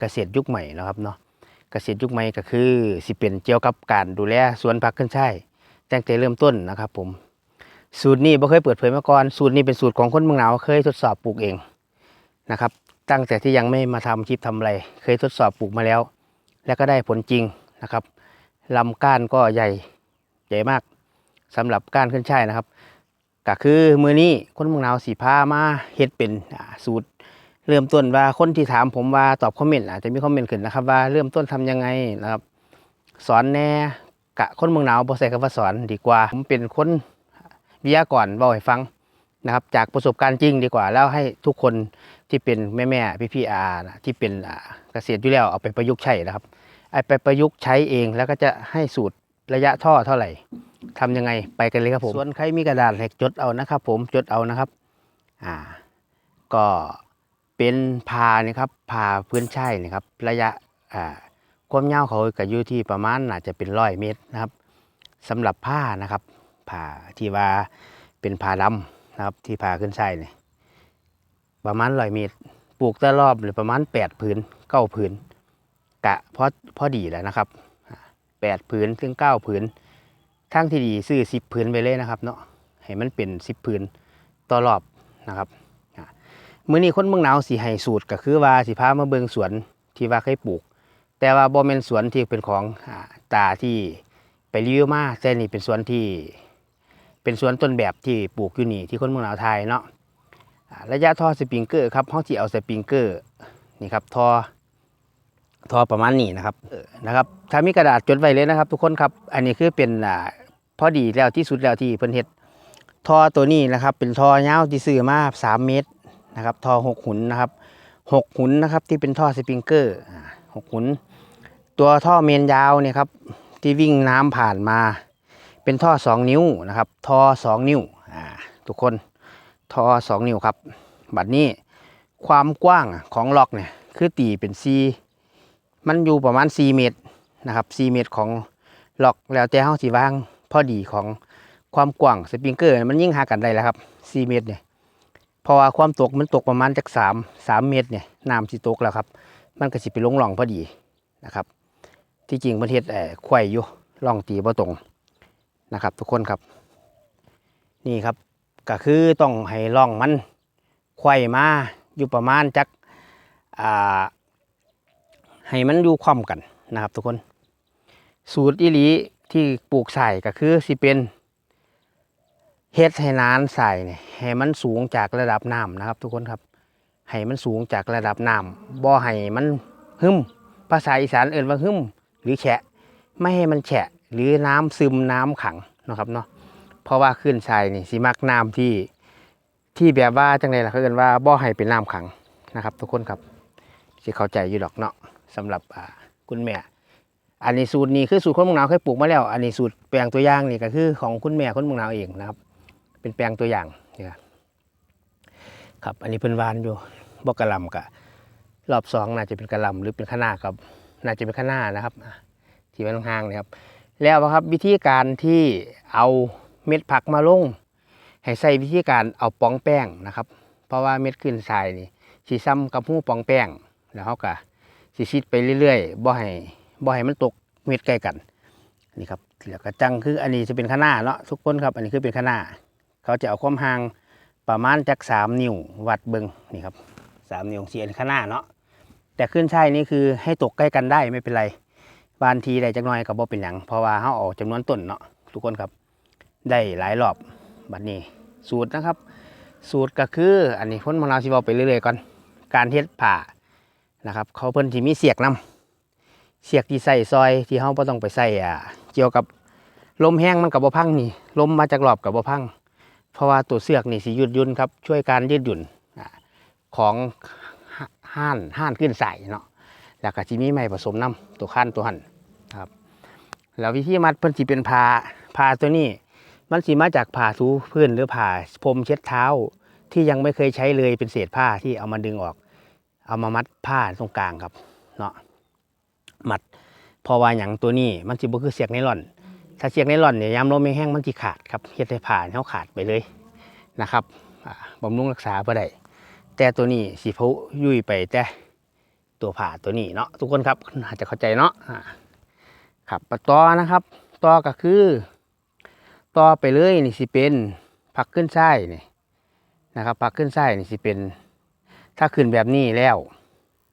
เกษตรยุคใหม่นะครับเนาะเกษตรยุคใหม่ก็คือสิเป็นเกี่ยวกับการดูแลสวนผักขึ้นใช่ายตั้งแต่เริ่มต้นนะครับผมสูตรนี้บ่เคยเปิดเผยมาก่อนสูตรนี้เป็นสูตรของคนเมืองหนาวเคยทดสอบปลูกเองนะครับ ตั้งแต่ที่ยังไม่มาทำคลิปทำอะไร เคยทดสอบปลูกมาแล้ว แล้วก็ได้ผลจริงนะครับลำก้านก็ใหญ่ใหญ่มากสำหรับก้านขึ้นช่ายนะครับก็คือมือนี้คนเมืองหนาวสีพามาเฮ็ดเป็นสูตร เริ่มต้นว่าคนที่ถามผมว่าตอบคอมเมนต์อาจจะมีคอมเมนต์ขึ้นนะครับ ว่าเริ่มต้นทำยังไงนะครับสอนแน่กะคนเมืองหนาวบ่ใส่คำว่าสอนดีกว่า ผมเป็นคนวิทยากรเว้าให้ฟังนะครับ จากประสบการณ์จริงดีกว่า แล้วให้ทุกคนที่เป็นแม่แม่พี่พี่อานะที่เป็นเกษตรอยู่แล้วเอาไปประยุกต์ใช้นะครับไอไปประยุกต์ใช้เองแล้วก็จะให้สูตรระยะท่อเท่าไหร่ทำยังไงไปกันเลยครับผมส่วนใครมีกระดาษให้จดเอานะครับ ผมจดเอานะครับ อ่า ก็ เป็นพานี่ครับพาพื้นใช่นี่ครับ ระยะความยาวเขาก็อยู่ที่ประมาณน่าจจะเป็นร้อยเมตรนะครับสำหรับผ้านะครับผ้าที่ว่าเป็นผ้าดำนะครับที่พาขึ้นใช่เนี่ยประมาณร้อยเมตร ปลูกแต่รอบหรือประมาณแปดผืนเก้าผืนกะพอพอดีแล้วนะครับแปดผืนถึงเก้าผืนทั้งที่ดีซื้อสิบผืนไปเลยนะครับเนาะให้มันเป็นสิบผืนต่อรอบนะครับ มื้อนี้คนเมืองหนาวสิให้สูตรก็คือว่าสิพามาเบิงสวนที่ว่าเคยปลูก แต่ว่าบ่แม่นสวนที่เป็นของตาที่ไปรีวิวมาแต่นี่เป็นสวนที่ เป็นสวนต้นแบบที่ปลูกอยู่นี่ที่คนเมืองหนาวไทยเนาะระยะท่อสปริงเกอร์ครับเฮาสิเอาสปริงเกอร์นี่ครับท่อท่อประมาณนี้นะครับนะครับ ถ้ามีกระดาษจดไว้เลยนะครับ ทุกคนครับ อันนี้คือเป็นอ่าพอดีแล้วที่สุดแล้วที่เพิ่นเฮ็ดท่อตัวนี้นะครับ เป็นท่อยาวที่ซื้อมา3เมตร นะครับท่อหกหุนนะครับหกหุนนะครับที่เป็นท่อสปริงเกอร์หกหุน ตัวท่อเมนยาวเนี่ยครับที่วิ่งน้ำผ่านมา เป็นท่อสองนิ้วนะครับท่อสองนิ้วอ่าทุกคนท่อสองนิ้วครับ บัดนี้ความกว้างของล็อกเนี่ยคือตีเป็นซีมันอยู่ประมาณ 4 เมตรนะครับ4เมตรของล็อกแล้วแต่เฮาสิวางพอดีของความกว้างสปริงเกอร์มันยิ่งหากันได้แล้วครับ 4 เมตรเนี่ย เพราะว่าความตกมันตกประมาณจากสามสามเมตรเนี่ยน้ำสิตกแล้วครับ มันก็สิไปลงหล่องพอดีนะครับ ที่จริงประเทศเอ่อไข่อยู่ล่องตีบ่ตรงนะครับ ทุกคนครับ นี่ครับก็คือต้องให้ล่องมันไข่มาอยู่ประมาณจักอ่าให้มันอยู่คว่ำกันนะครับ ทุกคน สูตรอีหลีที่ปลูกใส่ก็คือสิเป็น เฮ็ดให้น้ำใส่เนี่ยให้มันสูงจากระดับน้ำนะครับ ทุกคนครับให้มันสูงจากระดับน้ำบ่ให้มันหึมภาษาอีสานเอ่นว่าหึมหรือแฉะ ไม่ให้มันแฉะ หรือน้ำซึมน้ำขังนะครับเนาะเพราะว่าขึ้นทรายนี่สิมักน้ำที่ที่แบบว่าจังไดล่ะเขาเอ่นว่าบ่ให้เป็นน้ำขังนะครับ ทุกคนครับสิเข้าใจอยู่ดอกเนาะสำหรับคุณแม่ อันนี้สูตรนี้คือสูตรคนมืองหนาวเคยปลูกมาแล้ว อันนี้สูตรแปลงตัวอย่างนี่ก็คือของคุณแม่คนมืองหนาวเองนะครับ เป็นแปลงตัวอย่างนี่ครับครับ อันนี้เป็นวานอยู่บกกระลำกะรอบสองน่าจะเป็นกระลำหรือเป็นข้าหน้าครับ น่าจะเป็นข้าหน้านะครับอะที่มันห่างนะครับ แล้วครับวิธีการที่เอาเม็ดผักมาลง ให้ใส่วิธีการเอาปองแป้งนะครับ เพราะว่าเม็ดขึ้นทรายนี่สีซ้ำกับหูปองแป้งแล้วเขาก็สีชิดไปเรื่อยๆบ่ให้บ่ให้มันตกเม็ดใกล้กันนี่ครับแล้วก็จังคืออันนี้จะเป็นข้าหน้าเนาะทุกคนครับ อันนี้คือเป็นข้าหน้า เขาจะเอาความห่างประมาณจากสามนิ้ววัดเบิงนี่ครับสามนิ้วเสียนข้างหน้าเนาะแต่ขึ้นใช่นี่คือให้ตกใกล้กันได้ไม่เป็นไรบางทีได้จักหน้อยกับบ่เป็นหยังเพราะว่าเขาออกจำนวนต้นเนาะทุกคนครับได้หลายรอบบัดนี้ สูตรนะครับ สูตรก็คืออันนี้พ้นมะนาวสิเวไปเรื่อยๆก่อนการเฮ็ดผ่านะครับ เขาเพิ่นที่มีเสียกนํเสียกที่ใส่ซอยที่เขาไ่ต้องไปใส่อ่าเกี่ยวกับลมแห้งมันกับบ่พังนี่ลมมาจากรอบกับบ่พัง เพราะว่าตัวเสือกนี่สิยืดยุ่นครับช่วยการยืดหยุ่นของห่านห่านขึ้นใส่เนาะแล้วก็จิมีไม้ผสมน้ำตัวขั้นตัวหันครับแล้ววิธีมัดเพิ่นสิเป็นผ้าผ้าตัวนี้ มันสิมาจากผ้าทูพื้นหรือผ้าพรมเช็ดเท้าที่ยังไม่เคยใช้เลยเป็นเศษผ้าที่เอามาดึงออก เอามามัดผ้าตรงกลางครับเนาะมัดพราะว่าอย่างตัวนี้มันสิบ่คือเสียกไนล่อน ถ้าเสียกไนล่อนเนี่ยยามลมแห้งมันสิขาดครับเฮ็ดให้ผ้านเขาขาดไปเลยนะครับบำรุงรักษาบ่ได้แต่ตัวนี้สิพุยุ่ยไปแต่ตัวผ่าตัวนี้เนาะทุกคนครับอาจจะเข้าใจเนาะครับปะตอนะครับตอก็คือต่อไปเลยนี่สิเป็นผักขึ้นไส้นี่นะครับผักขึ้นไส้นี่สิเป็น ถ้าขึ้นแบบนี้แล้ว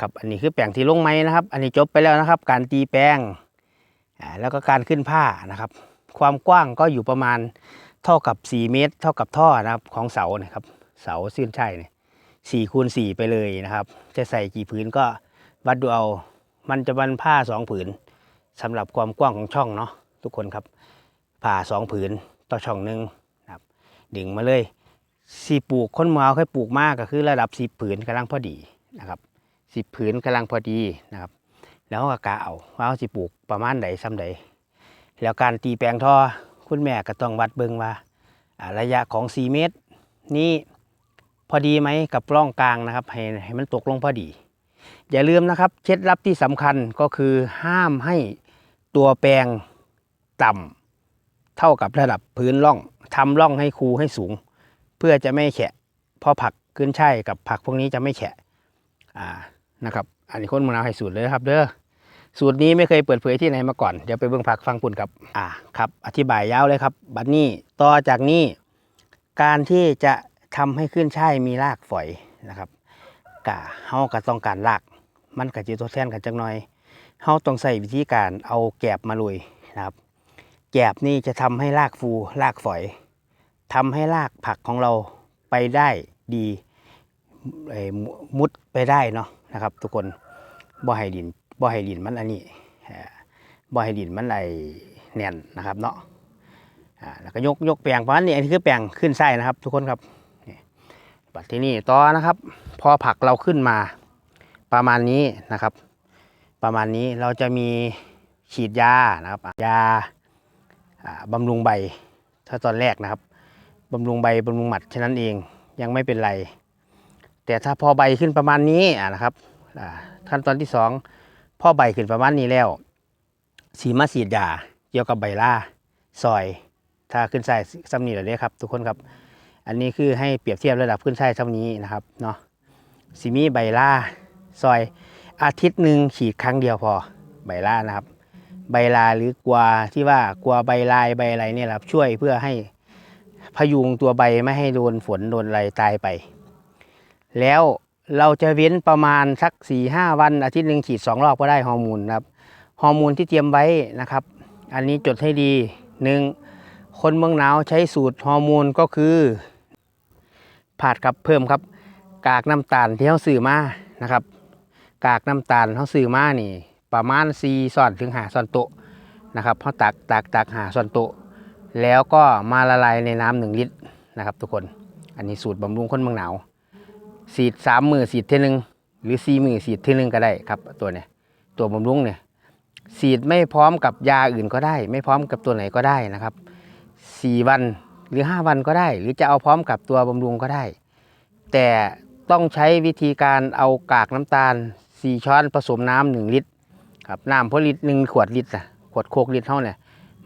ครับอันนี้คือแปลงที่ลงไม้นะครับ อันนี้จบไปแล้วนะครับ การตีแปลง แล้วก็การขึ้นผ้านะครับ ความกว้างก็อยู่ประมาณเท่ากับ 4 เมตร เท่ากับท่อนะครับของเสานี่ยครับ เสาซื่นใช่เนี่ยสี่คูณสี่ไปเลยนะครับ จะใส่กี่ผืนก็วัดดูเอา มันจะบันผ้าสองผืนสำหรับความกว้างของช่องเนาะทุกคนครับผ้าสองผืนต่อช่องหนึ่งนะครับดึงมาเลยสี่ปลูกคนมาค่อยปลูกมากก็คือระดับสิบผืนกำลังพอดีนะครับสิบผืนกำลังพอดีนะครับ แล้วก็กะเอาว่าเขาสิปลูกประมาณใดซ้ำใดแล้วการตีแปลงท่อคุณแม่ก็ต้องวัดเบิ่งว่าระยะของ 4 เมตร นี้พอดีไหมกับร่องกลางนะครับให้ให้มันตกลงพอดี อย่าลืมนะครับเคล็ดลับที่สำคัญก็คือห้ามให้ตัวแปลงต่ำเท่ากับระดับพื้นร่องทำร่องให้คูให้สูง เพื่อจะไม่แฉะเพราะผักขึ้นช่ายกับผักพวกนี้จะไม่แฉะอ่านะครับ อันนี้คนมะนาวให้สูตรเลยนะครับเด้อ สูตรนี้ไม่เคยเปิดเผยที่ไหนมาก่อน เดี๋ยวไปเบิ่งผักฟังปุ่นครับอ่าครับอธิบายยาวเลยครับ บัดนี้ต่อจากนี้ การที่จะทำให้ขึ้นช่ายมีรากฝอยนะครับกะเฮาก็ต้องการราก มันก็จะทดแทนกันจังหน่อยเฮาต้องใส่วิธีการเอาแกบมาลุยนะครับ แกบนี่จะทำให้รากฟูรากฝอยทำให้รากผักของเราไปได้ดีมุมุดไปได้เนาะนะครับ ทุกคนบ่ให้ดิน บ่ให้ดินมันอันนี้บ่ให้ดินมันไหลแน่นนะครับเนาะแล้วก็ยกยกแปลงประมาณนี้อันนี้คือแปลงขึ้นไส้นะครับ ทุกคนครับนี่บัดที่นี่ต่อนะครับ พอผักเราขึ้นมาประมาณนี้นะครับ ประมาณนี้เราจะมีฉีดยานะครับยาบำรุงใบถ้าตอนแรกนะครับบำรุงใบบำรุงหมัดแค่นั้นเองยังไม่เป็นไร แต่ถ้าพอใบขึ้นประมาณนี้ะนะครับขั้นตอนที่สอง พอใบขึ้นประมาณนี้แล้วสีมาสีดยาเกี่ยวกับใบล่าซอย ถ้าขึ้นไส้ซ้ำนี้เลยครับ ทุกคนครับ อันนี้คือให้เปรียบเทียบระดับขึ้นไส้ซ้ำนี้นะครับเนาะสีมีใบล่าซอย อาทิตย์หนึ่งฉีดครั้งเดียวพอใบล่านะครับ ใบลาหรือกลัวที่ว่ากลัวใบลายใบอะไรเนี่ยครับช่วยเพื่อให้พยุงตัวใบไม่ให้โดนฝนโดนอะไรตายไป แล้ว เราจะเว้นประมาณสัก4ี่ห้าวันอาทิตย์หนึ่งฉีดสองรอบก็ได้ฮอร์โมนครับฮอร์โมนที่เตรียมไว้นะครับ อันนี้จดให้ดีหนึ่งคนเมืองหนาวใช้สูตรฮอร์โมนก็คือผาดครับเพิ่มครับ กากน้ำตาลที่เขาซื้อมานะครับ กากน้ำตาลเขาซื้อมานี่ ประมาณ4ส่อนถึงหาส่อนโตนะครับเขาตักตักตักหาส่อนโตแล้วก็มาละลายในน้ำหนึ่งลิตรนะครับ ทุกคน อันนี้สูตรบำรุงคนเมืองหนาว สีดสามมือสีดเทนึงหรือสี่มือสีดเทนึงก็ได้ครับ ตัวเนี้ยตัวบำรุงเนี่ยสีดไม่พร้อมกับยาอื่นก็ได้ ไม่พร้อมกับตัวไหนก็ได้นะครับสี่วันหรือห้าวันก็ได้ หรือจะเอาพร้อมกับตัวบำรุงก็ได้ แต่ต้องใช้วิธีการเอากากน้ำตาลสี่ช้อนผสมน้ำหนึ่งลิตรครับน้ำพอลิตรหนึ่งขวดลิตรนะขวดโคกลิตรเท่าเนี่ย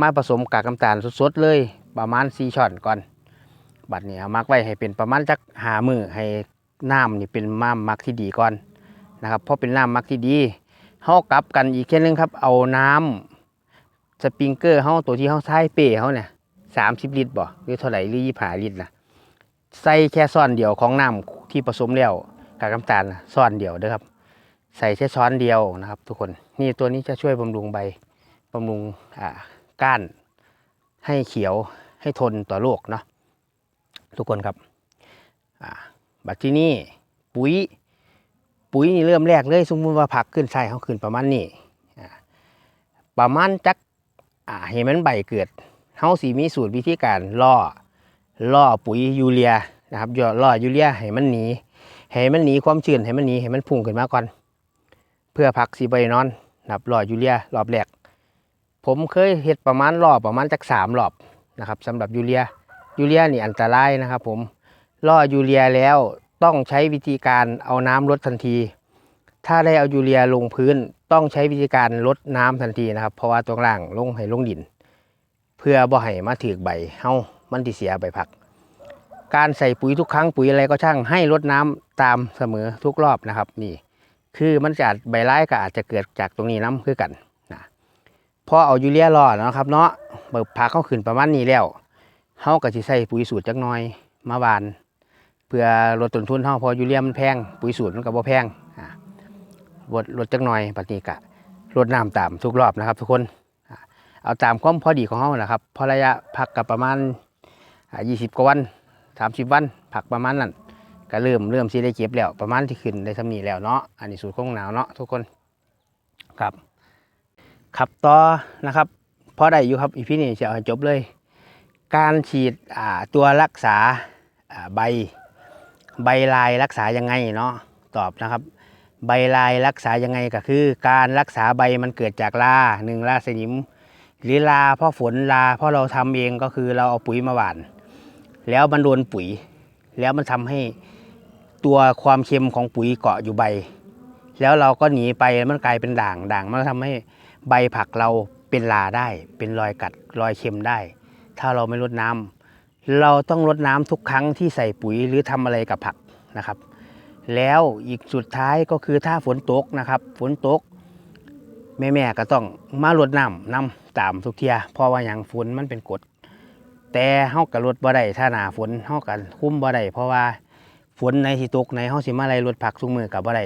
มาผสมกากน้ำตาลสดๆเลยประมาณ4ช้อนก่อน บัดนี้เอามักไว้ให้เป็นประมาณจักหามือให้ น้ำนี่เป็นม้ามมักที่ดีก่อนนะครับเพราะเป็นน้ำมักที่ดีเฮากลับกันอีกแค่นึงครับ เอาน้ำสปริงเกอร์เฮาตัวที่เฮาใช้เปย์เฮาเนี่ยสามสิบลิตรบ่หรือเท่าไหร่หรือยี่สิบลิตรนะใส่แค่ซ้อนเดียวของน้ำที่ผสมแล้วกากน้ำตาลซ้อนเดียวเด้อครับ ใส่แค่ช้อนเดียวนะครับ ทุกคนนี่ตัวนี้จะช่วยบำรุงใบบำรุงอ่าก้านให้เขียวให้ทนต่อโรคเนาะทุกคนครับอ่า บัดที่นี่ปุ๋ย ปุ๋ยนี่เริ่มแรกเลยสมมติว่าผักขึ้นใส่เขาขึ้นประมาณนี้อ่าประมาณจักเห็นมันใบเกิดเขาสีมีสูตรวิธีการล่อล่อปุ๋ยยูเรียนะครับย่อล่อยูเรียให้มันหนีให้มันหนีความชื้นให้มันหนีให้มันพุ่งขึ้นมาก่อน เพื่อผักสีใบนอนนะครับล่อยูเรียรอบแรกผมเคยเห็ดประมาณรอบประมาณจักสามรอบนะครับสำหรับยูเรียยูเรียนี่อันตรายนะครับผม ล่อยูเรียแล้วต้องใช้วิธีการเอาน้ำลดทันที ถ้าได้เอายูเรียลงพื้นต้องใช้วิธีการลดน้ำทันทีนะครับ เพราะว่าตรงล่างลงให้ลงดิน เพื่อบ่ให้มาถือกใบเฮามันที่เสียใบผัก การใส่ปุ๋ยทุกครั้งปุ๋ยอะไรก็ช่างให้ลดน้ำตามเสมอทุกรอบนะครับนี่ คือมันจะใบไล่ก็อาจจะเกิดจากตรงนี้น้ำคือกันนะพอเอายูเรียรอแล้วนะครับ เนาะเบิกผักเข้าขึ้นประมาณนี้แล้วเฮาก็สิใส่ปุ๋ยสูตรจักหน่อยมาหวาน เพื่อลดต้นทุนเฮาพอยูเรียมันแพงปุ๋ยสูตรมันก็บ่แพงลดลดจักหน่อยบัดนี้ก็ลดน้ำตามทุกรอบนะครับ ทุกคนเอาตามความพอดีของเฮาแหละครับพอระยะพักกับประมาณอ่า20 กว่าวัน 30 วันผักประมาณนั้นก็เริ่มเริ่มสิได้เก็บแล้วประมาณที่ขึ้นได้สำนีแล้วเนาะอันนี้สูตรของหนาวเนาะทุกคนครับขับต่อนะครับพอได้อยู่ครับอีพีนี้จะเอาจบเลย การฉีดตัวรักษาอ่าใบ ใบลายรักษายังไงเนาะตอบนะครับ ใบลายรักษายังไงก็คือ การรักษาใบมันเกิดจากลาหนึ่งลาสนิม หรือลาเพราะฝนลาเพราะเราทำเองก็คือเราเอาปุ๋ยมาหว่าน แล้วมันโดนปุ๋ย แล้วมันทำให้ตัวความเค็มของปุ๋ยเกาะอยู่ใบ แล้วเราก็หนีไปมันกลายเป็นด่างด่าง มันก็ทำให้ใบผักเราเป็นลาได้ เป็นรอยกัดรอยเค็มได้ ถ้าเราไม่รดน้ำ เราต้องรดน้ำทุกครั้งที่ใส่ปุ๋ยหรือทำอะไรกับผักนะครับ แล้วอีกสุดท้ายก็คือถ้าฝนตกนะครับ ฝนตก แม่ๆก็ต้องมารดน้ำน้ำตามทุกเทียเพราะว่าอย่างฝนมันเป็นกรดแต่เฮากับรดบ่ได้ถ้าหนาฝนเฮากับคุ้มบ่ได้เพราะว่าฝนในที่ตกในเฮาสิมาไล่ลดผักทุกมือกับบ่ได้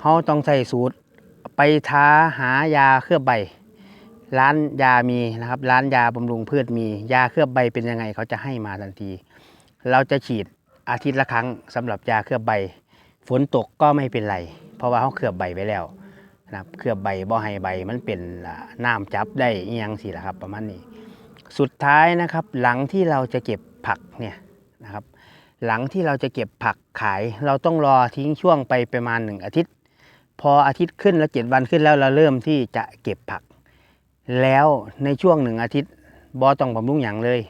เฮาต้องใส่สูตร ไปท้าหายาเคลือบใบ ร้านยามีนะครับ ร้านยาบำรุงพืชมี ยาเคลือบใบเป็นยังไงเขาจะให้มาทันที เราจะฉีดอาทิตย์ละครั้งสำหรับยาเคลือบใบ ฝนตกก็ไม่เป็นไร เพราะว่าเขาเคลือบใบไว้แล้วนะครับเคลือบใบบ่ให้ใบมันเป็นน้ำจับได้ยังสิละครับ ประมาณนี้ สุดท้ายนะครับ หลังที่เราจะเก็บผักเนี่ยนะครับ หลังที่เราจะเก็บผักขาย เราต้องรอทิ้งช่วงไปประมาณหนึ่งอาทิตย์ พออาทิตย์ขึ้นแล้วเจ็ดวันขึ้นแล้วเราเริ่มที่จะเก็บผัก แล้วในช่วงหนึ่งอาทิตย์บอต้องบำรุงอย่างเลย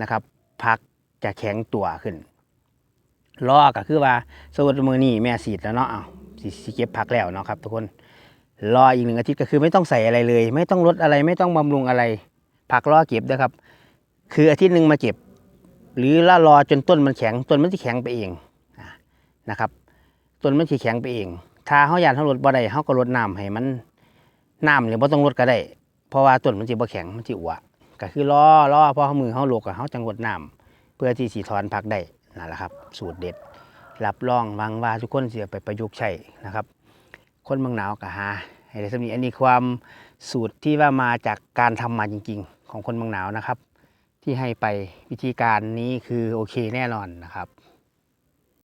นะครับผักจะแข็งตัวขึ้นรอก็คือว่าสมมติมือนี่แม่สีดแล้วเนาะเอาสิสิเก็บผักแล้วเนาะครับทุกคนรออีกหนึ่งอาทิตย์ก็คือไม่ต้องใส่อะไรเลย ไม่ต้องลดอะไรไม่ต้องบำรุงอะไร ผักรอเก็บนะครับ คืออาทิตย์หนึ่งมาเก็บ หรือละรอจนต้นมันแข็งต้นมันจะแข็งไปเองนะครับต้นมันจะแข็งไปเอง ถ้าเขาอยากเขาลดบ่ได้เขาก็ลดน้ำให้มันน้ำหรือบ่ต้องลดก็ได้ เพราะว่าต้นมันจะบ่แข็งมันจะอัวก็คือรอรอพอเขามือเขาลกกับเขาจังลดน้ำเพื่อที่สีถอนผักได้นั่นแหละครับ สูตรเด็ดรับรองวังว่าทุกคนเสียไปประยุกต์ใช้นะครับ คนเมืองหนาวก็หาให้ได้สำนีอันนี้ความสูตรที่ว่ามาจากการทำมาจริง ๆ ของคนเมืองหนาวนะครับ ที่ให้ไปวิธีการนี้คือโอเคแน่นอนนะครับ